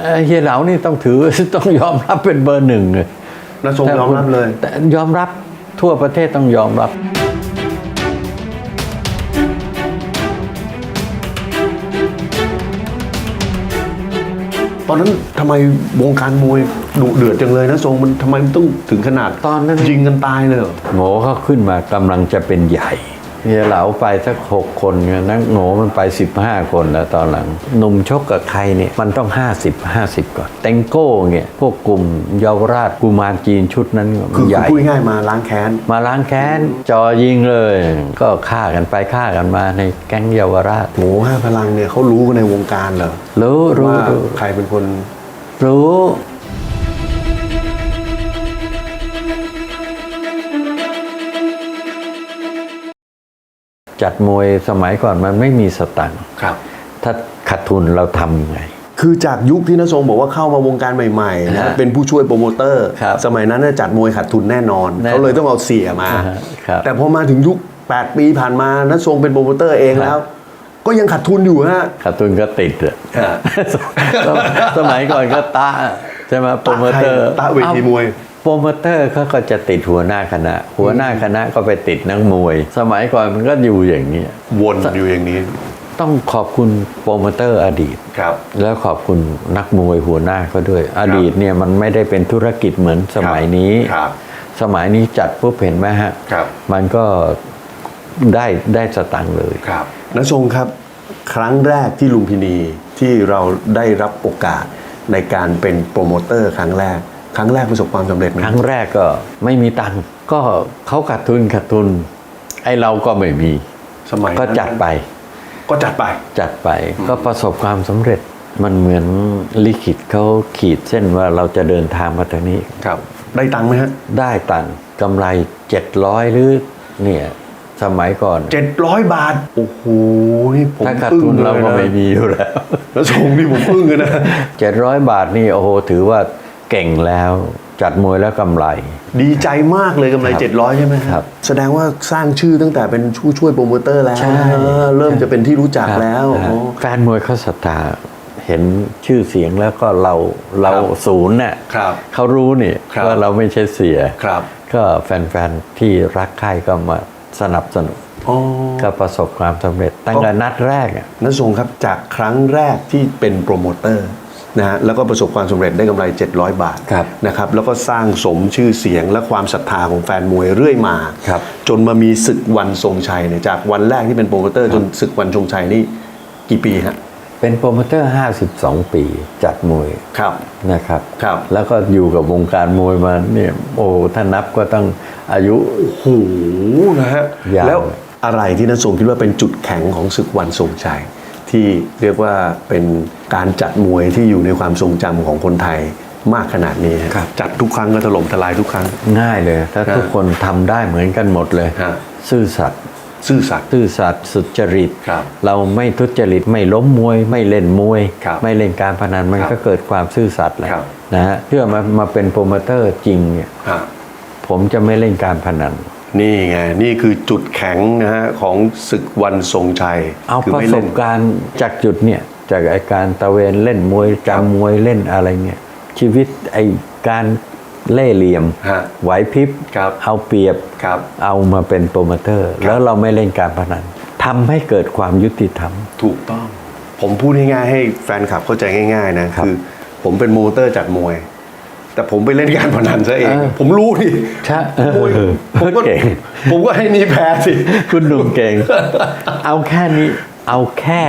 เอ่อเฮียเหลานี่ต้องถือต้องยอมรับเป็นเบอร์หนึ่งเลยนทรงยอมรับเลย แต่ยอมรับทั่วประเทศต้องยอมรับ ตอนนั้นทำไมวงการมวยดุเดือดจังเลยนะทรงมันทำไมมันต้องถึงขนาดตอนนั้นยิงกันตายเลยเหรอโง่เขาขึ้นมากำลังจะเป็นใหญ่ เฮียเหลาไปสักหกคนเนี่ยนักโง่มันไป 15 คนแล้วตอนหลังหนุ่มชกกับใครเนี่ยมันต้อง 50 50 ก่อน เต็งโก้เนี่ยพวกกลุ่มเยาวราชกุมารจีนชุดนั้นคือใหญ่พูดง่ายๆมาล้างแค้น มาล้างแค้นจอยิงเลย ก็ฆ่ากันไปฆ่ากันมาในแก๊งเยาวราชหมูห้าพลังเนี่ยเขารู้กันในวงการเหรอรู้รู้ว่ารู้ใครเป็นคนรู้ จัดมวยสมัยก่อนมันไม่มีสตังค์ครับ ถ้าขาดทุนเราทำไง คือจากยุคที่นทรงบอกว่าเข้ามาวงการใหม่ๆนะฮะเป็นผู้ช่วยโปรโมเตอร์ ครับสมัยนั้นน่ะจัดมวยขาดทุนแน่นอนแน่นอนเขาเลยต้องเอาเสียมา อ่าฮะครับแต่พอมาถึงยุค 8 ปีผ่านมานทรงเป็นโปรโมเตอร์เองแล้ว ก็ยังขาดทุนอยู่ฮะ ขาดทุนก็ติดอะฮะสมสมัยก่อนก็ตาใช่ไหมโปรโมเตอร์ตะเวทีมวย โปรโมเตอร์เขาก็จะติดหัวหน้าคณะ หัวหน้าคณะก็ไปติดนักมวย สมัยก่อนมันก็อยู่อย่างนี้ยวนอยู่อย่างนี้ ต้องขอบคุณโปรโมเตอร์อดีตครับ แล้วขอบคุณนักมวยหัวหน้าเขาด้วย อดีตเนี่ยมันไม่ได้เป็นธุรกิจเหมือนสมัยนี้ครับสมัยนี้จัดปุ๊บเห็นไหมฮะครับมันก็ได้ได้สตังค์เลยครับนทรงครับครั้งแรกที่ลุมพินีที่เราได้รับโอกาสในการเป็นโปรโมเตอร์ครั้งแรก ครั้งแรกประสบความสำเร็จไหมครั้งแรกก็ไม่มีตังค์ก็เขาขาดทุนขาดทุน ไอ้เราก็ไม่มีสมัยนั้นก็จัดไป ก็จัดไปจัดไป ก็ประสบความสำเร็จมันเหมือนลิขิตเขาขีดเส้นว่าเราจะเดินทางมาทางนี้ครับ ได้ตังค์ไหมฮะได้ตังค์กำไรเจ็ดร้อยหรือเนี่ยสมัยก่อนเจ็ดร้อยบาท โอ้โหนี่ผมถ้าขาดอึ้งทุนเลเรายก็นะไม่มีอยู่แล้ว แล้วทรงนี่ผมอึ้งเลยนะเจ็ดร้อยบาทนี่โอ้โหถือว่า เก่งแล้วจัดมวยแล้วกำไร ดีใจมากเลยกำไรครับเจ็ดร้อยใช่ไหมฮะครับ แสดงว่าสร้างชื่อตั้งแต่เป็นผู้ช่วยโปรโมเตอร์แล้ว ใช่เออเริ่มจะเป็นที่รู้จักแล้วครับโอ้แฟนมวยเขาศรัทธาเห็นชื่อเสียงแล้วก็เราเราครับศูนย์น่ะครับเขารู้นี่ครับว่าเราไม่ใช่เสียครับก็แฟนๆที่รักใคร่ก็มาสนับสนุนอ๋อก็ประสบความสำเร็จตั้งแต่นัดแรกอะนทรงครับจากครั้งแรกที่เป็นโปรโมเตอร์ นะฮะแล้วก็ประสบความสำเร็จได้กำไร 700 บาทครับนะครับแล้วก็สร้างสมชื่อเสียงและความศรัทธาของแฟนมวยเรื่อยมาครับจนมามีศึกวันทรงชัยเนี่ยจากวันแรกที่เป็นโปรโมเตอร์จนศึกวันทรงชัยนี่กี่ปีฮะเป็นโปรโมเตอร์ 52 ปีจัดมวยครับนะครับครับ แล้วก็อยู่กับวงการมวยมาเนี่ยโอ้ถ้านับก็ต้องอายุโอ้โหนะฮะยาวแล้วอะไรที่นัททรงคิดว่าเป็นจุดแข็งของศึกวันทรงชัย ที่เรียกว่าเป็นการจัดมวยที่อยู่ในความทรงจำของคนไทยมากขนาดนี้ฮะครับจัดทุกครั้งก็ถล่มทลายทุกครั้งง่ายเลยถ้าครับทุกคนทำได้เหมือนกันหมดเลยฮะซื่อสัตย์ซื่อสัตย์ซื่อสัตย์สุจริตครับเราไม่ทุจริตไม่ล้มมวย ไม่เล่นมวยครับไม่เล่นการพนันมันครับก็เกิดความซื่อสัตย์แหละครับนะฮะเพื่อมามาเป็นโปรโมเตอร์จริงเนี่ยฮะผมจะไม่เล่นการพนัน นี่ไง นี่คือจุดแข็งนะฮะของศึกวันทรงชัยเอาคืประไม่สเล่นบการณ์จากจุดเนี่ย จากไอการตะเวนเล่นมวยครับจำมวยเล่นอะไรเนี่ย ชีวิตไอการเล่ห์เหลี่ยมฮะไหวพริบครับเอาเปรียบครับเอามาเป็นโปรโมเตอร์ แล้วเราไม่เล่นการพนันทำให้เกิดความยุติธรรม ถูกต้อง ผมพูดง่ายๆให้แฟนคลับเข้าใจง่าย ๆ นะครับคือ ผมเป็นโมเตอร์จัดมวย แต่ผมไปเล่นการพนันซะเองเออผมรู้ดิใช่มวยเออผมก็เก่งผมก็ให้นี่แพ้สิ คุณหนุ่มเก่ง เอาแค่นี้ เอาแค่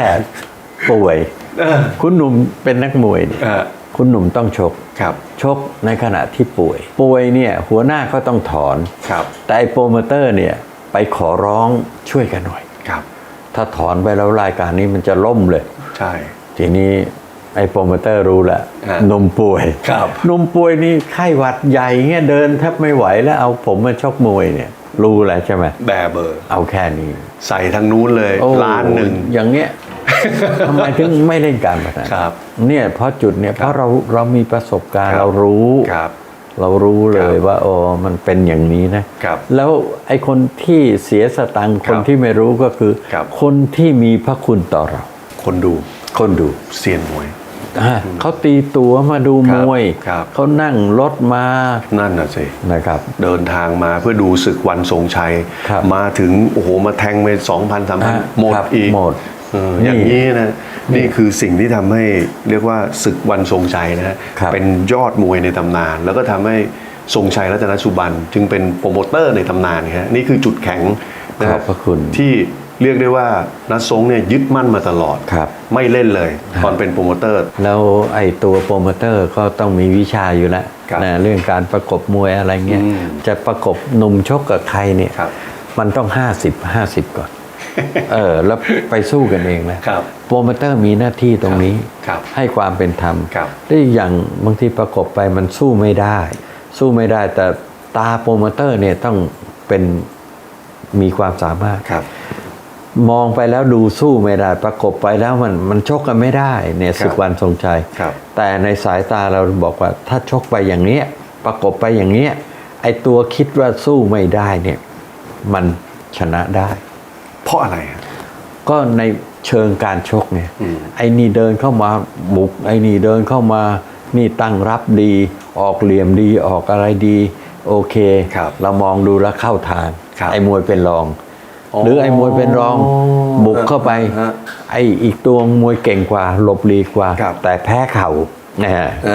ป่วยเออคุณหนุ่มเป็นนักมวยเนี่ยอ่าคุณหนุ่มต้องชกครับ ชกในขณะที่ป่วย ป่วยเนี่ย หัวหน้าก็ต้องถอนครับ แต่ไอ้โปรโมเตอร์เนี่ย ไปขอร้องช่วยกันหน่อยครับ ถ้าถอนไปแล้วรายการนี้มันจะล่มเลย ใช่ ทีนี้ ไอ้โปรโมเตอร์รู้แล้วฮะหนมป่วยครับหนมป่วยนี่ไข้หวัดใหญ่เงี้ยเดินแทบไม่ไหวแล้วเอาผมมาชกมวยเนี่ย รู้แล้วใช่ไหมแบร์เบอร์ เอาแค่นี้ใส่ทางนู้นเลยโอ้ล้านหนึ่ง อย่างเงี้ยทำไมถึงไม่เล่นการพนันครับเนี่ยเพราะจุดเนี่ยเพราะเราเรามีประสบการณ์ครับเรารู้ ครับเรารู้เลครัยบว่าโอ้มันเป็นอย่างนี้นะครับแล้วไอ้คนที่เสียสตังค์คครับนที่ไม่รู้ก็คือครับคนที่มีพระคุณต่อเรา คนดูคนดู เซียนมวย อะเขาตีตั๋วมาดูมวย ครับ เขานั่งรถมานั่นน่ะสิ นะครับ เดินทางมาเพื่อดูศึกวันทรงชัย ครับมาถึง โอ้โห มาแทงไปสองพันสามพันอะหมดครับอีกหมดเออนี่อย่างนี้นะ นี่คือสิ่งที่ทำให้เรียกว่าศึกวันทรงชัยนะฮะครับ เป็นยอดมวยในตำนาน แล้วก็ทำให้ทรงชัยรัตนสุบัน จึงเป็นโปรโมเตอร์ในตำนานนะฮะนี่คือจุดแข็งนะขฮะอบพระคุณ ที่ เรียกได้ว่านัททรงเนี่ยยึดมั่นมาตลอด ครับ ไม่เล่นเลยตอนเป็นโปรโมเตอร์ แล้วไอ้ตัวโปรโมเตอร์ก็ต้องมีวิชาอยู่แล้วครับนะเรื่องการประกบมวยอะไรเงี้ยอืมจะประกบหนุ่มชกกับใครเนี่ยครับมันต้อง 50 50 ก่อน เออแล้วไปสู้กันเองนะครับโปรโมเตอร์มีหน้าที่ตรงนี้ครับให้ความเป็นธรรมครับ ได้อีกอย่างบางทีประกบไปมันสู้ไม่ได้ สู้ไม่ได้แต่ตาโปรโมเตอร์เนี่ยต้องเป็นมีความสามารถ ครับ มองไปแล้วดูสู้ไม่ได้ประกบไปแล้วมันมันชกกันไม่ได้เนี่ยครับศึกวันทรงชัยครับแต่ในสายตาเราบอกว่าถ้าชกไปอย่างเนี้ยประกบไปอย่างเนี้ยไอตัวคิดว่าสู้ไม่ได้เนี่ยมันชนะได้ เพราะอะไรฮะก็ในเชิงการชกเนี่ยอืมไอ้นี่เดินเข้ามาบุกไอ้นี่เดินเข้ามานี่ตั้งรับดี ออกเหลี่ยมดีออกอะไรดี โอเคครับเรามองดูแล้วเข้าทางครับไอ้มวยเป็นรองอ๋อ หรือไอ้มวยเป็นรองบุกเข้าไปฮะไอ้อีกตัวมวยเก่งกว่าหลบหลีกกว่าครับแต่แพ้เข่านะฮะเอ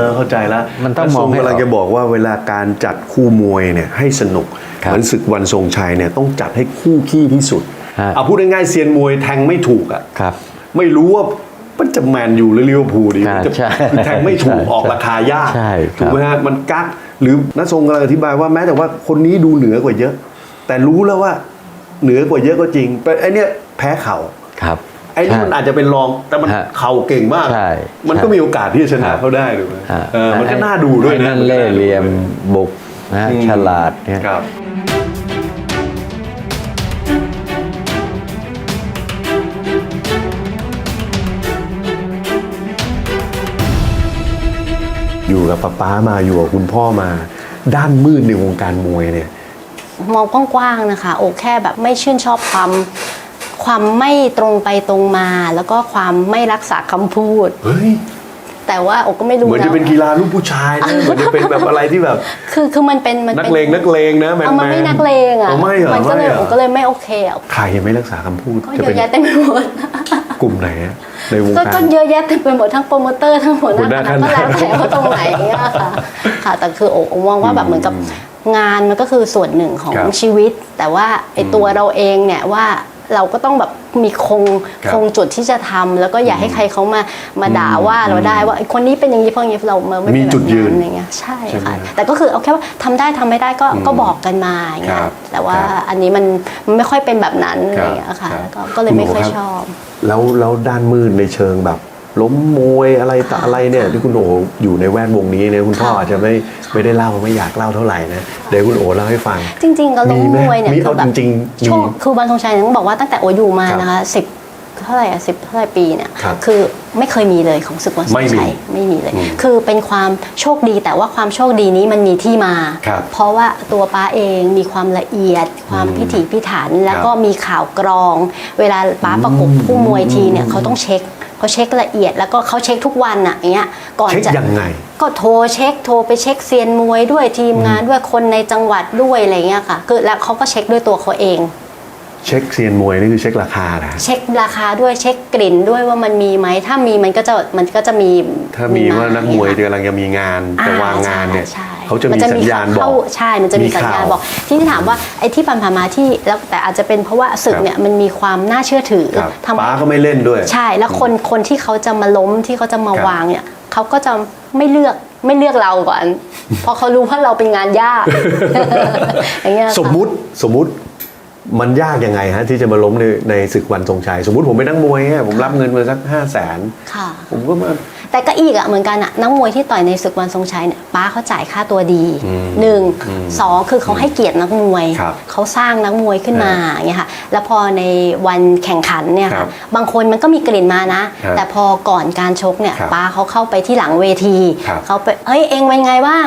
อเข้าใจแล้วมันต้องมองให้กำลังออกจะบอกว่าเวลาการจัดคู่มวยเนี่ยให้สนุกครับเหมือนศึกวันทรงชัยเนี่ยต้องจัดให้คู่ขี้ที่สุดฮะเอาพูดง่ายๆเซียนมวยแทงไม่ถูกอะครับไม่รู้ว่ามันจะแมนอยู่หรือลิเวอร์พูลดีอ่ามันจะใช่คือแทงไม่ถูกใช่ออกราคายากใช่ครับถูกไหมฮะมันกักหรือนัทรงกำลังอธิบายว่าแม้แต่ว่าคนนี้ดูเหนือกว่าเยอะ แต่รู้แล้วว่า เหนือกว่าเยอะก็จริงแต่ไอเนี้ยแพ้เข่าครับ ไอ้นี่มันใช่อาจจะเป็นรองแต่มันฮะเข่าเก่งมาก ใช่มันก็ใช่มีโอกาสที่จะชนะครับ เขาได้ถูกไหมอ่าเออมันก็น่าดูด้วยไอ้นะนั่นเล่ห์เหลี่ยมบุกนะอืม ฉลาดเนี่ย ครับ อยู่กับป๊าป๊ามาอยู่กับคุณพ่อมา ด้านมืดในวงการมวยเนี่ย มองกว้างๆนะคะ โอแค่แบบไม่ชื่นชอบความความไม่ตรงไปตรงมา แล้วก็ความไม่รักษาคำพูด เฮ้ย แต่ว่าโอก็ไม่รู้เหมือนจะนะเป็นกีฬาลูกผู้ชายนะ เหมือนจะเป็นแบบอะไรที่แบบ คือคือมันเป็นมันนักเป็นเลงนักเลงนะแมนเอามันไม่นักเลงอะอ๋อไม่เหรอมันก็เลยไม่หรโอก็เลยไม่โอเคอะใครยังไม่รักษาคำพูดก็จะเยเป็อะนแยะเต็มไปหมด กลุ่มไหนอะในวงก็การก็เยอะแยะเต็มไปหมดทั้งโปรโมเตอร์ทั้งหัวหหัวหน้าน้าคณะก็แล้วคณะแต่ว่าตรงไหนเนี่ยค่ะค่ะแต่คือโอโอมองว่าแบบเหมือนกับ งานมันก็คือส่วนหนึ่งของครับชีวิต แต่ว่าไอตัวเราเองเนี่ยว่าเราก็ต้องแบบมีคงครับคงจุดที่จะทำแล้วก็อย่าให้ใครเขามามาด่าว่าเราได้ว่าไอ้คนนี้เป็นอย่างนี้เพราะอย่างนี้เราไม่เป็นมีแบบจุดยืนอะไรเงี้ยใช่ใช่ไหมค่ะแต่ก็คือเอาแค่ว่าทำได้ทำไม่ได้ก็ก็บอกกันมาอย่างเงี้คยรับแต่ว่าครับ อันนี้มันมันไม่ค่อยเป็นแบบนั้นอะไรเงี้ยครัค่ะบแล้วก็ก็เลยไม่ค่อยชอบ แล้วแล้วด้านมืดในเชิงแบบ ล้มมวยอะไรต่ออะไรเนี่ยที่คุณโออยู่ในแวดวงนี้เนี่ยคุณพ่อค่ะอาจจะไม่ไม่ได้เล่าไม่อยากเล่าเท่าไหร่นะเดี๋ยวคุณโอเล่าให้ฟัง จริง ๆ ก็ล้มมีไหมมวยเนี่ยมีคืเอาอแบบจริงๆมีช่วงคือวันทรงชัยต้องบอกว่าตั้งแต่โออยู่มาครับนะคะสิบเท่าไหร่อะสิบเท่าไหร่ปีเนี่ยครับอไม่เคยมีเลยของศึกวันทรไม่งมีชัยไม่มีเลยอืมคือเป็นความโชคดีแต่ว่าความโชคดีนี้มันมีที่มาครับเพราะว่าตัวป้าเองมีความละเอียด ความพิถีพิถัน แล้วก็มีข่าวกรอง เวลาป้าประกบผู้มวยทีเนี่ยเขาต้องเช็ค เขาเช็คละเอียดแล้วก็เขาเช็คทุกวันอะอย่างเงี้ยก่อนเช็คจะยังไง ก็โทรเช็คโทรไปเช็คเซียนมวยด้วยทีมงานด้วยคนในจังหวัดด้วยอะไรเงี้ยค่ะคือแล้วเขาก็เช็คด้วยตัวเขาเอง เช็คเซียนมวยนี่คือเช็คราคานะเช็คราคาด้วยเช็คกลิ่นด้วยว่ามันมีไหมถ้ามีมันก็จะมันก็จะมีถ้ามีว่านักมวยกำลังจะมีงานจะวางงานเนี่ยใช่เขาจะมีนสัญญาณบอกเข้ใช่ มันจะมีสัญญาณข่วบอก ที่ที่ถามว่าไอ้ที่ผ่านๆมาที่แล้วแต่อาจจะเป็นเพราะว่าศึกครับเนี่ยมันมีความน่าเชื่อถือครับทำให้ป้าก็ไม่เล่นด้วย ใช่แล้วคนคนที่เขาจะมาล้มที่เขาจะมาครับวางเนี่ยเขาก็จะไม่เลือกไม่เลือกเราก่อน เพราะเขารู้ว่าเราเป็นงานยากอย่างเงี้ยค่ะสมมุติสมมุติ มันยากยังไงฮะที่จะมาล้มในในศึกวันทรงชัย สมมุติผมเป็นนักมวยเนี่ยผมรับเงินมาสักห้าแสนค่ะ ผมก็มา แต่ก็อีกอะเหมือนกันอะนักมวยที่ต่อยในศึกวันทรงชัยเนี่ยป้าเขาจ่ายค่าตัวดีอืมหนึ่งอืมสองคือเขาให้เกียรตินักมวย ครับเขาสร้างนักมวยขึ้นมาอย่างเงี้ยค่ะ แล้วพอในวันแข่งขันเนี่ยครัค่ะบบางคนมันก็มีกลิ่นมานะ ครับแต่พอก่อนการชกเนี่ยครับป้าเขาเข้าไปที่หลังเวทีครับ เขาไปเฮ้ยเองเป็นไงบ้าง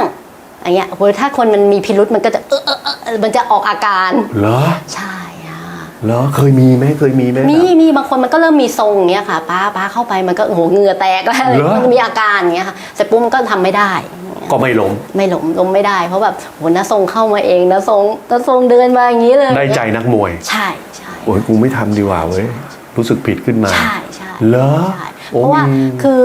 อย่างเงี้ยโหถ้าคนมันมีพิรุษมันก็จะเออเออเออมันจะออกอาการ เหรอใช่ค่ะ เหรอเคยมีไหมเคยมีไหม มีมีบางคนมันก็เริ่มมีทรงอย่างเงี้ยค่ะป้าป้าเข้าไปมันก็โอ้โหเหงื่อแตกแล้วอะไรเหรอ มันมีอาการอย่างเงี้ยค่ะเสร็จปุ๊บมันก็ทำไม่ได้ ก็ไม่ล้มไม่หลมล้มไม่ได้เพราะแบบโหน้าทรงเข้ามาเองนะทรงน้าทรงเดินมาอย่างนี้เลยได้ใจนักมวย ใช่ใช่ โอ้ยกูไม่ทำดีกว่าเว้ย รู้สึกผิดขึ้นมา ใช่ใช่เหรอใช่โอ้เพราะว่ามี คือ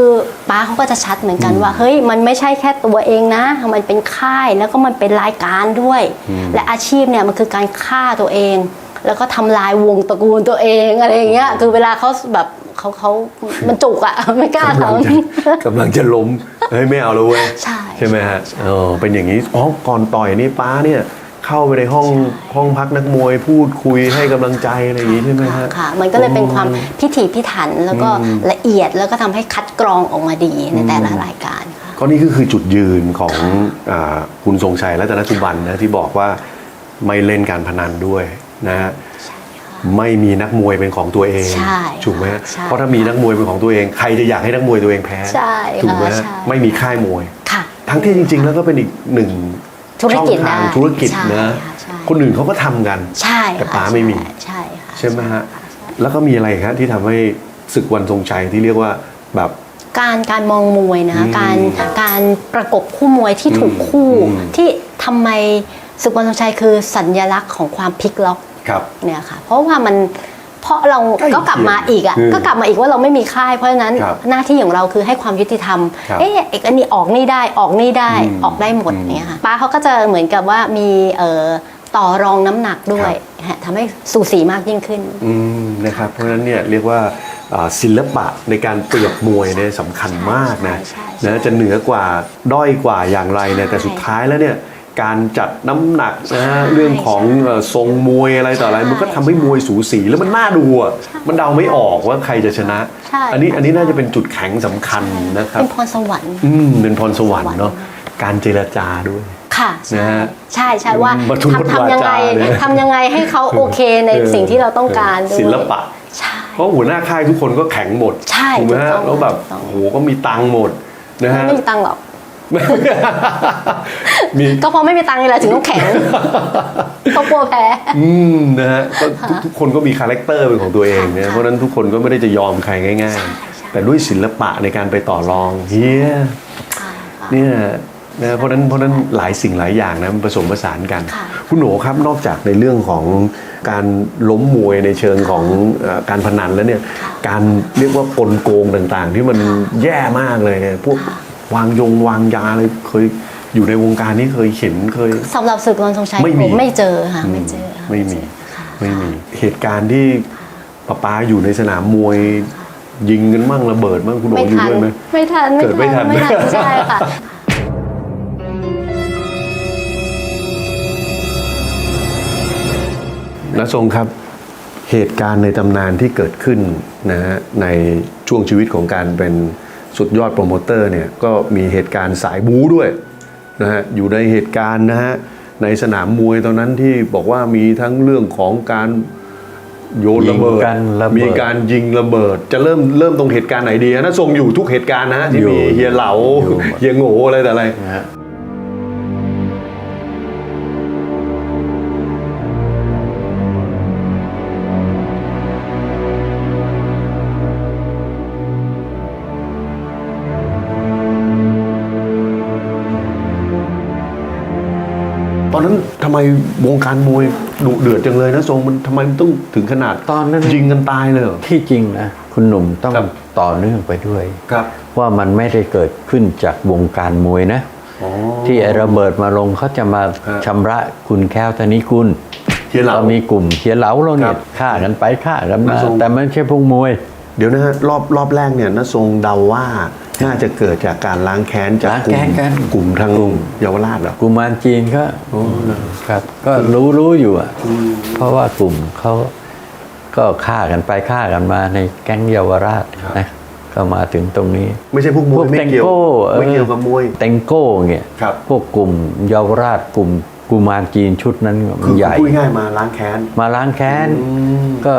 ป้าเขาก็จะชัดเหมือนกันว่า เฮ้ยมันไม่ใช่แค่ตัวเองนะ มันเป็นค่ายแล้วก็มันเป็นรายการด้วย และอาชีพเนี่ยมันคือการฆ่าตัวเอง แล้วก็ทำลายวงตระกูลตัวเองอะไรอย่างเงี้ยคือเวลาเขาแบบเขาเขามันจุกอะไม่กล้ากำลังทำจะกำลังจะล้มเฮ้ยไม่เอาเลยเว้ยใช่ใช่ไหมฮะเออเป็นอย่างนี้อ๋อก่อนต่อยนี่ป้าเนี่ย เข้าไปในห้องห้องพักนักมวยพูดคุยให้กำลังใจอะไรอย่างนี้ใช่ไหมฮะ ค่ะ มันก็เลยเป็นความพิถีพิถันแล้วก็ละเอียดแล้วก็ทำให้คัดกรองออกมาดีในแต่ละรายการค่ะ ก็นี่ก็คือจุดยืนของอาคุณทรงชัยรัตนสุบันนะที่บอกว่าไม่เล่นการพนันด้วยนะฮะไม่มีนักมวยเป็นของตัวเองใช่ถูกไหมฮะใช่เพราะถ้ามีนักมวยเป็นของตัวเองใครจะอยากให้นักมวยตัวเองแพ้ใช่ถูกไหมค่ะฮะใช่ ไม่มีค่ายมวย ค่ะ ทั้งที่จริง ๆ แล้วก็เป็นอีกหนึ่ง ธุรกิจช่องทางได้ธุรกิจใช่นะ ค่ะใช่คนอื่นเขาก็ทำกัน ใช่แต่ค่ะป๋าไม่มี ใช่ค่ะใช่ไหมฮะ แล้วก็มีอะไรครับที่ทำให้ศึกวันทรงชัยที่เรียกว่าแบบ การการมองมวยนะคะอืมการการประกบคู่มวยที่ถูกคู่อืม ที่ทำไมศึกวันทรงชัยคือสัญลักษณ์ของความพลิกล็อก ครับ เนี่ยค่ะเพราะว่ามัน เพราะเราใกล้ก็กลับมาอีกอะเคียงก็กลับมาอีกว่าเราไม่มีค่ายเพราะฉะนั้นครับหน้าที่ของเราคือให้ความยุติธรรมครับเอ๊ะเอกอันนี้ออกนี่ได้ออกนี่ได้อืมออกได้หมดอืมเนี่ยค่ะป้าเขาก็จะเหมือนกับว่ามีเอ่อต่อรองน้ำหนักด้วยฮะทำให้สูสีมากยิ่งขึ้นอืมนะครับเพราะฉะนั้นเนี่ยเรียกว่าอ่าศิลปะในการเปรียบมวยเนี่ยสำคัญมากนะใช่ใช่นะจะเหนือกว่าด้อยกว่าอย่างไรเนี่ยแต่สุดท้ายแล้วเนี่ย การจัดน้ำหนักนะฮะใช่เรื่องของเอ่อทรงมวยอะไรต่ออะไรใช่มันก็ทำให้มวยสูสีแล้วมันน่าดูอะมันเดาไม่ออกว่าใครจะชนะใช่อันนี้อันนี้น่าจะเป็นจุดแข็งสำคัญนะครับเป็นพรสวรรค์อืมเป็นพรสวรรค์เนาะการเจรจาด้วยค่ะนะฮะใช่ใช่ว่าบัตรทุนทำทำยังไงวาจาเนี่ยทำยังไงให้เขาโอเคในเออสิ่งที่เราต้องการด้วยศิลปะใช่เพราะหัวหน้าค่ายทุกคนก็แข็งหมดใช่ถูกไหมฮะถูกต้องแล้วแบบถูกต้องโอ้โหก็มีตังค์หมดนะฮะไม่มีตังค์หรอก มีก็เพราะไม่มีตังค์นี่แหละถึงต้องแข็งเขากลัวแพ้อืมนะฮะก็ทุกทุกคนก็มีคาแรคเตอร์เป็นของตัวเองนะเพราะฉะนั้นทุกคนก็ไม่ได้จะยอมใครง่าย ๆ แต่ด้วยศิลปะในการไปต่อรองเฮียเนี่ยนะเพราะฉะนั้นเพราะฉะนั้นหลายสิ่งหลายอย่างนะมันผสมผสานกันค่ะคุณโหนครับนอกจากในเรื่องของการล้มมวยในเชิงของเอ่อการพนันแล้วเนี่ยการเรียกว่ากลโกงต่างๆ ที่มันแย่มากเลยเนี่ยพวก วางยงวางยาอะไรเคยอยู่ในวงการนี้เคยเห็นเคย สำหรับศึกวันทรงชัยไม่มีผมไม่เจอค่ะไม่เจอค่ะไม่มี ค่ะไม่มีเหตุการณ์ที่ป้าป้าอยู่ในสนามมวย ยิงกันมั่งระเบิดมั่งคุณโหนไม่อยู่ทันด้วยไหม ไม่ทันเกิดไม่ทัน ไม่ทันใช่ค่ะนะทรงครับเหตุการณ์ในตำนานที่เกิดขึ้นนะฮะในช่วงชีวิตของการเป็น สุดยอดโปรโมเตอร์เนี่ยก็มีเหตุการณ์สายบู๊ด้วยนะฮะอยู่ในเหตุการณ์นะฮะในสนามมวยตอนนั้นที่บอกว่ามีทั้งเรื่องของการโยนระเบิดยิงกันระเบิดมีการยิงระเบิด จะเริ่มเริ่มตรงเหตุการณ์ไหนดีนะทรงอยู่ทุกเหตุการณ์นะฮะที่อยู่มีเฮียเหลาอยู่หมดเฮียโง่อะไรแต่อะไร ตอนนั้นทำไมวงการมวยดุเดือดจังเลยนะทรงมันทำไมมันต้องถึงขนาดตอนนั้นยิงกันตายเลยเหรอ ที่จริงนะคุณหนุ่มต้องครับ ต่อเนื่องไปด้วย ครับว่ามันไม่ได้เกิดขึ้นจากวงการมวยนะ อ๋อ ที่ไอ้ระเบิดมาลงเขาจะมาฮะชำระคุณแค้วธนิกุลเฮียเหลาเรามีกลุ่มเฮียเหลาเราเนี่ครัยบฆ่ากันไปฆ่ากันมามาส่งแต่ไม่ใช่พวกมวย เดี๋ยวนะฮะรอบรอบแรกเนี่ยนทรงเดาว่า น่าจะเกิดจากการล้างแค้นจากล้างกลุ่แค้มนกัน กลุ่มทางเยาวราชเหรอ กุมารจีนก็ครับก็รู้รู้อยู่อะเพราะว่ากลุ่มเขาก็ฆ่ากันไปฆ่ากันมาในแก๊งเยาวราชนะก็มาถึงตรงนี้ ไม่ใช่พวกมพววยกไม่เต็งเกี่ยวโก้ออไม่เกี่ยวกับมวย เต็งโก้เงี้ยครับ พวกกลุ่มเยาวราชกลุ่ม กุมารจีนชุดนั้นคือใหญ่พูดง่ายๆมาล้างแค้น มาล้างแค้นอืมก็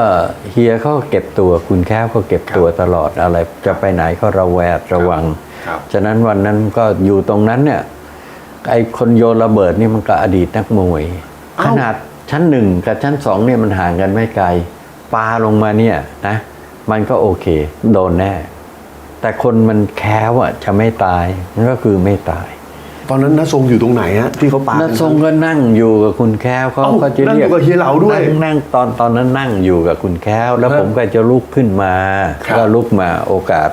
เฮียเขาก็เก็บตัวคุณแค้วก็เก็บตัวตลอดอะไร จะไปไหนก็ระแวดระวังครับฉะนั้นวันนั้นก็อยู่ตรงนั้นเนี่ยไอ้คนโยนระเบิดนี่มันก็อดีตนักมวยขเอ้านาดชั้นหนึ่งกับชั้นสองเนี่ยมันห่างกันไม่ไกลปลาลงมาเนี่ยนะมันก็โอเค โดนแน่ แต่คนมันแค้วอะจะไม่ตายมันก็คือไม่ตาย ตอนนั้นน้าทรงอยู่ตรงไหนฮะที่เขาปาน้าทรงก็นั่งอยู่กับคุณแค้วเขาเอ้าก็จะนั่งเรีอยกยู่กับเฮียเหลาด้วยนั่งนั่งตอนตอนนั้นนั่งอยู่กับคุณแค้ว แล้วครับผมก็จะลุกขึ้นมาครับก็ลุกมาโอกาส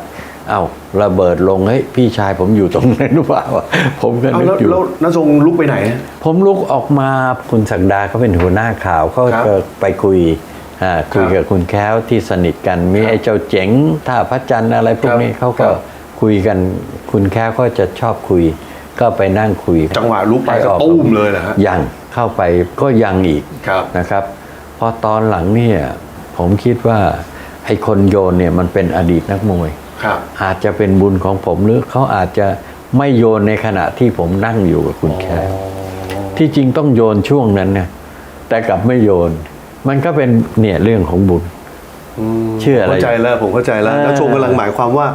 เอ้าระเบิดลงเฮ้ยพี่ชายผมอยู่ตรงนั้นหรือเปล่าผมก็เอานึกแล้วอยู่แล้วน้าทรงลุกไปไหนฮะผมลุกออกมาคุณศักดาเขาเป็นหัวหน้าข่าวเขาครับก็ไปคุยอ่าคุยครับกับคุณแค้วที่สนิทกันมีไอ้เจ้าเจ๋งท่าพระจันทร์อะไรพวกนี้ครับเขาก็ครับคุยกันคุณแค้วก็จะชอบคุย ก็ไปนั่งคุยจังหวะลุกไปให้ก็ออตุ้มเลยนะฮะยังเข้าไปก็ยังอีกครับนะครับพอตอนหลังเนี่ยผมคิดว่าไอ้คนโยนเนี่ยมันเป็นอดีตนักมวยครับอาจจะเป็นบุญของผมหรือเขาอาจจะไม่โยนในขณะที่ผมนั่งอยู่กับคุณแค้วที่จริงต้องโยนช่วงนั้นนะแต่กลับไม่โยน มันก็เป็นเนี่ยเรื่องของบุญเชื่ออะไรเข้าใจแล้วผมเข้าใจแล้วเออน้าทรงกำลังหมายความว่า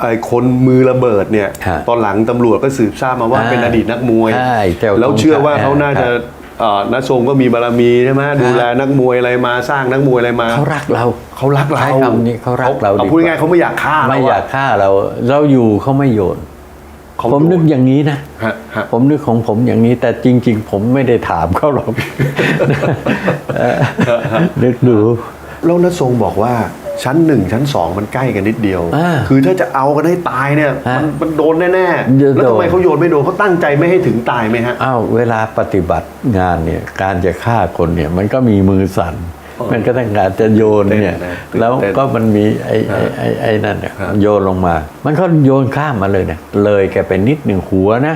ไอ้คนมือระเบิดเนี่ย ฮะตอนหลังตำรวจก็สืบทราบมาว่าอ่าเป็นอดีตนักมวย ใช่เจ้าแล้วเชื่อว่าเขาน่าจะครับ เอ่อน้าทรงก็มีบารมีใช่ไหมดูแลนักมวยอะไรมาสร้างนักมวยอะไรมา เขารักเราเขารักเราใช้คำนี้เขารักเราเอาดีพูดง่ายๆเขาไม่อยากฆ่าไม่เะอยากฆ่าเรา เราอยู่เขาไม่โยน เขาผมนึกอย่างนี้นะ ฮะฮะ ผมนึกของผมอย่างนี้แต่จริง ๆ ผมไม่ได้ถามเขาหรอก เออนึกดู แล้วน้าทรงบอกว่า ชั้นหนึ่งชั้นสองมันใกล้กันนิดเดียว อ่าคือถ้าจะเอากันให้ตายเนี่ยฮะมันมันโดนแน่เดี๋ยวๆ แล้วทำไมโดนเขาโยนไม่โดนเขาตั้งใจไม่ให้ถึงตายไหมฮะ อ้าวเวลาปฏิบัติงานเนี่ยการจะฆ่าคนเนี่ยมันก็มีมือสั่นอ๋อมันก็ต้องการจะโยนเนี่ยตื่นเต้นนะตื่นเต้นแล้วก็มันมีไอ้ไอ้ไอ้ไอ้นั่นเนี่ยฮะโยนลงมา มันก็โยนข้ามมาเลยเนี่ยเลยแกไปนิดหนึ่งหัวนะ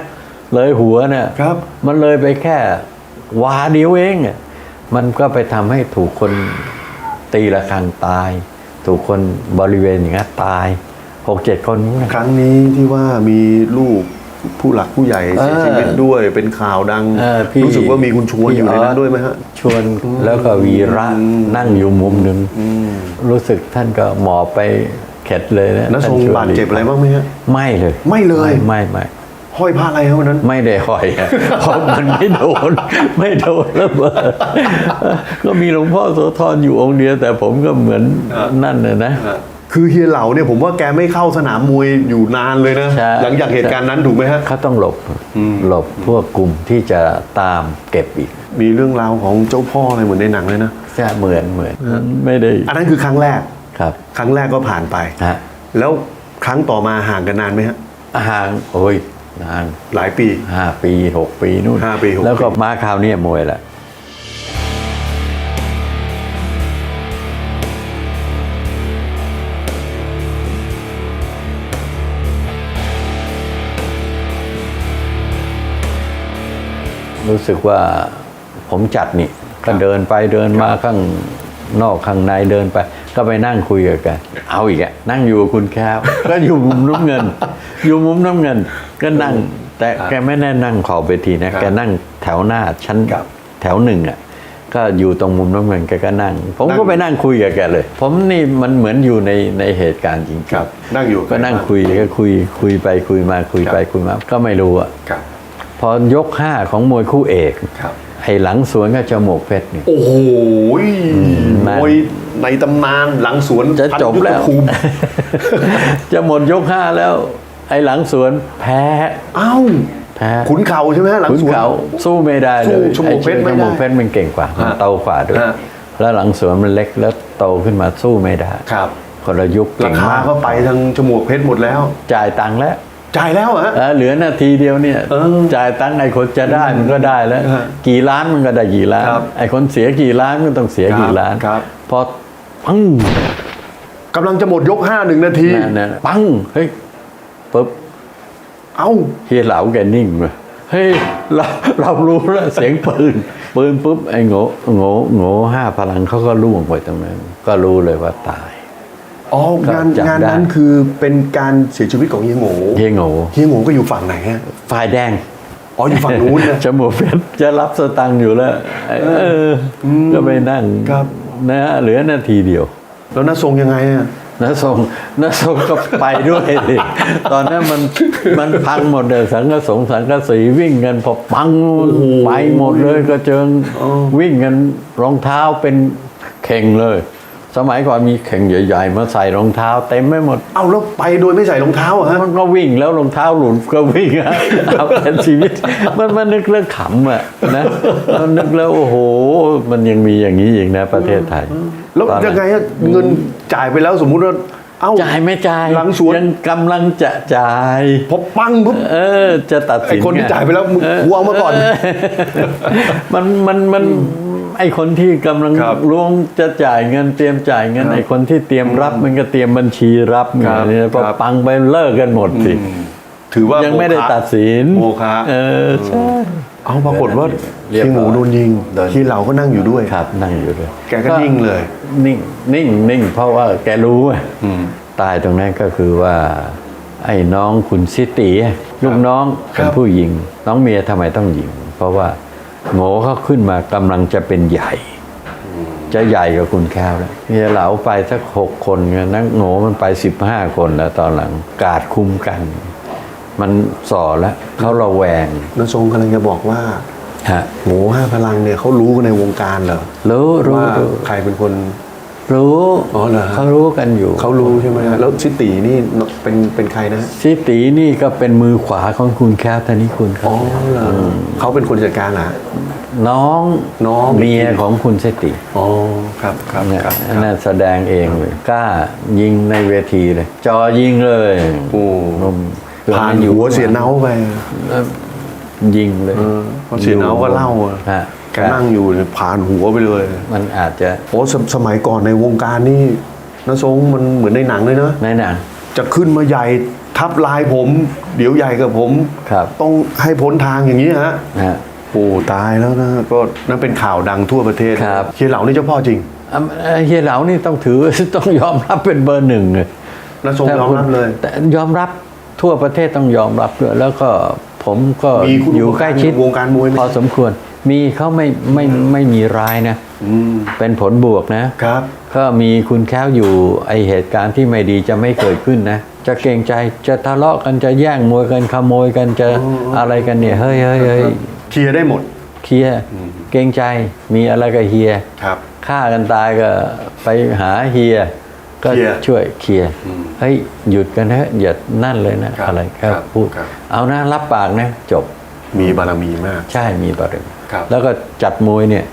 เลยหัวเนี่ยครับ มันเลยไปแค่วาเดียวเองอะมันก็ไปทำให้ถูกคนตีระฆังตาย ถูกคนบริเวณอย่างนั้นตายหกเจ็ดคนนู้นนะ ครั้งนี้ที่ว่ามีลูกผู้หลักผู้ใหญ่เสียเออชีวิตด้วยเป็นข่าวดัง เออพี่รู้สึกว่ามีคุณชวนพี่อยู่ในนั้นออสด้วยไหมฮะ ชวนแล้วก็วีระนั่งอยู่มุมหนึ่งรู้สึกท่านก็หมอบไปเข็ดเลยนะน้าทรงท่ชวนบาดเจ็บอะไรบ้างไหมฮะ ไม่เลยไม่เลย ไม่ไม่ ห้อยผ้าอะไรครับวันนั้น ไม่ได้ห่อยอะเพราะมันไม่โดน ไม่โดนระเบิดก็มีหลวงพ่อโสธรอยู่องค์เดียวแต่ผมก็เหมือนนั่นน่ะนะ คือเฮียเหลาเนี่ยผมว่าแกไม่เข้าสนามมวยอยู่นานเลยนะ ใช่ หลังจากเหตุการณ์นั้นถูกไหมฮะ เขาต้องหลบหลบพวกกลุ่มที่จะตามเก็บอีกมีเรื่องราวของเจ้าพ่ออะไรเหมือนในหนังเลยนะ จะเหมือนเหมือนไม่ได้อันนั้นคือครั้งแรก ครับครั้งแรกก็ผ่านไป ฮะแล้วครั้งต่อมาห่างกันนานไหมฮะ ห่างโอ้ย นานหลายปีห้าปีหกปีนู่นห้าปีหกแล้วก็ปีมาคราวเนี้ยมวยแหละรู้สึกว่าผมจัดนี่ก็เดินไปเดินมาข้างนอกข้างในเดินไป ก็ไปนั่งคุยกับแกเอาอีกอะนั่งอยู่กับคุณแค้วก็อยู่มุมน้ำเงิน อยู่มุมน้ำเงินก็นั่ง แต่แกไม่ได้นั่งขอบเวทีนะครับแกนั่งแถวหน้าชั้นครับแถวหนึ่งอะ ก็อยู่ตรงมุมน้ำเงินแกก็นั่ง ผมนั่ก็งไปนั่งคุยกับแกเลย ผมนี่มันเหมือนอยู่ในในเหตุการณ์จริงๆครับ นั่งอยู่ก็นั่งคุยก็คุยคุยไปคุยมาคุยไปครับคุยมา ก็ไม่รู้อะครับพอยกห้าของมวยคู่เอกครับไอ้หลังสวนก็จมูกเพชรนี่โอ้โหนั่นมวยในตำนานหลังสวนจะพันจบยุทธแล้วภูมิจะหมดยกห้าแล้ว ไอ้หลังสวนแพ้เอ้าแพ้ขุนเข่าใช่ไหมฮะหลังขุนสวน เขาสู้ไม่ได้เลยสู้ชมวกเพชรไม่ได้อ้ชมวกเพชรมันเก่งกว่ามันฮะโตกว่าด้วย ฮะ แล้วหลังสวนมันเล็กแล้วโตขึ้นมาสู้ไม่ได้ครับคนละยุคราเก่งคามากก็ไปทางจมูกเพชรหมดแล้ว จ่ายตังค์แล้ว จ่ายแล้วเหรอฮะเออเหลือนาทีเดียวเนี่ยเออจ่ายตังค์ไอ้คนจะได้มันก็ได้แล้ว ฮะกี่ล้านมันก็ได้กี่ล้าน ครับไอ้คนเสียกี่ล้านก็ต้องเสียกี่ล้านครับ พอปังกำลังจะหมดยกห้าหนึ่งนาที นั่นน่ะปังเฮ้ย ปุ๊บ เอ้าเฮียเหลาแกนิ่งเลยเฮ้ยเราเรารู้แล้วเสียงปืน ปืนปุ๊บไอ้โง่โง่โง่ห้าพลังเขาก็ล่วงไปตรงนั้น ก็รู้เลยว่าตายอ๋องานก็จับงานได้นั้นคือเป็นการเสียชีวิตของเฮียโง่เฮียโง่เฮียโง่ก็อยู่ฝั่งไหนฮะฝ่ายแดงอ๋ออยู่ฝั่งนู้นนะจมูกเพชรจะรับสตังค์อยู่แล้วเอออก็ไปนั่งครับนะฮะเหลือนาทีเดียว แล้วน้าทรงยังไงอะ นน้าทรงน้าทรงก็ไปด้วยสิตอนนั้นมันมันพังหมดเลยสังกะสงสังกะสีวิ่งกันพอปังไปหมดเลยก็เจิงวิ่งกันรองเท้าเป็นเข่งเลย สมัยก่อนมีเข่งใหญ่ๆ มาใส่รองเท้าเต็มไม่หมด เอาแล้วไปโดยไม่ใส่รองเท้าเหรอฮะ มันก็วิ่งแล้วรองเท้าหลุดก็วิ่งอะเอาเป็นชีวิต มันมันนึกเรื่องขำอะนะมันนึกแล้วโอ้โห มันยังมีอย่างนี้อีกนะประเทศไทย แล้วตอนนั้น ยังไงอะเงินจ่ายไปแล้วสมมุติว่าเอ้า จ่ายไม่จ่ายหลังสวน ยังกำลังจะจ่าย พอปังปุ๊บ เออ จะตัดสินไอ้คนที่งจ่ายไปแล้วมึงกูเอามาก่อนมันมันมัน ไอคนที่กำลังครับล้วงจะจ่ายเงินเตรียมจ่ายเงินไอคนที่เตรียมรับมันก็เตรียมบัญชีรับครับเนี่ยพอครับปังไปเลิกกันหมดสิถือว่ายังไม่ได้โฆะตัดสินโมฆะเออใช่เอาปรากฏว่าเรียบร้อยที่หมูโดนยิงโดนที่เราก็นั่งอยู่ด้วยครับ นั่งอยู่ด้วย แกก็นิ่งเลย นิ่งนิ่งนิ่งเพราะว่าแกรู้ไงตายตรงนั้นก็คือว่า ไอ้น้องคุณซิตีลูกน้องครัเป็นบผู้ยิง น้องเมียทำไมต้องยิง เพราะว่า โง่เขาขึ้นมากำลังจะเป็นใหญ่ จะใหญ่กว่าคุณแก้วแล้วเฮียเหลาไปสักหกคนไงนักโง่มันไปสิบห้าคนแล้วตอนหลังกาดคุมกัน มันส่อแล้วเขาระแวงนทรงกำลังจะบอกว่าฮะโง่ห้าพลังเนี่ยเขารู้กันในวงการเหรอรู้รู้ว่ารู้ใครเป็นคน รู้อ๋อเหรอฮะเขารู้กันอยู่เขารู้ใช่ไหมฮะแล้วซิตีนี่เป็นเป็นใครนะซิตีนี่ก็เป็นมือขวาของคุณแคทธนิคุณครัอ๋อบเหรอเขาเป็นคนจัดการเหรอน้องน้องเมียของคุณซิตีอ๋อครับครับเนี่ยครับอันนั่นแสดงเองเลยกล้ายิงในเวทีเลย จอยิงเลยโอ้นมผ่านหัวเสียเนาไปแล้วยิงเลยเออเพราะเสียเนาก็เล่าอะฮะ แกนั่งอยู่เนี่ยผ่านหัวไปเลย มันอาจจะโอ้สมสมัยก่อนในวงการนี่นะทรงมันเหมือนในหนังเลยนะในหนังจะขึ้นมาใหญ่ทับลายผม เดี๋ยวใหญ่กับผมครับต้องให้พ้นทางอย่างนี้ฮะนะฮะโอ้ตายแล้วนะก็นั่นเป็นข่าวดังทั่วประเทศครับเฮียเหล่านี่เจ้าพ่อจริงอะเฮียเหลานี่ต้องถือต้องยอมรับเป็นเบอร์หนึ่งเลยนะทรงยอมรับเลยแต่ยอมรับทั่วประเทศต้องยอมรับด้วยแล้วก็ผมก็มีคุณอยู่ใกล้ชิดวงการมวยไหมพอสมควร มีเขาไม่ไม่ไม่มีร้ายนะอืมเป็นผลบวกนะครับ ก็มีคุณแค้วอยู่ไอเหตุการณ์ที่ไม่ดีจะไม่เกิดขึ้นนะ จะเกรงใจจะทะเลาะกันจะแย่งมวยกันขโมยกันจะอะไรกันเนี่ยเฮ้ยเฮ้ยเฮ้ยเคลียร์ได้หมดเคลียร์เกรงใจมีอะไรกับเฮียครับฆ่ากันตายก็ไปหาเฮียก็เคลียร์ช่วยเคลียร์เฮ้ยหยุดกันเถอะอย่านั่นเลยนะครับอะไรแค่ครับพูดครับเอานะรับปากนะจบ มีบารมีมาก ใช่มีบารมีครับแล้วก็จัดมวยเนี่ย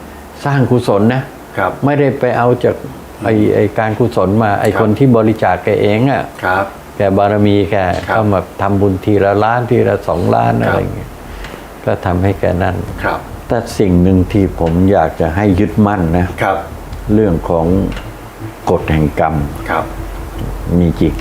สร้างกุศลนะครับไม่ได้ไปเอาจากไอไอการกุศลมาไอครับคนที่บริจาคแกเองอะ่ะครับแกบารมีแกครับเข้ามาทำบุญทีละล้านทีละสองล้านครับอะไรเงี้ยก็ทำให้แกนั่นครับ แต่สิ่งหนึ่งที่ผมอยากจะให้ยึดมั่นนะครับ เรื่องของกฎแห่งกรรมครับมีจริง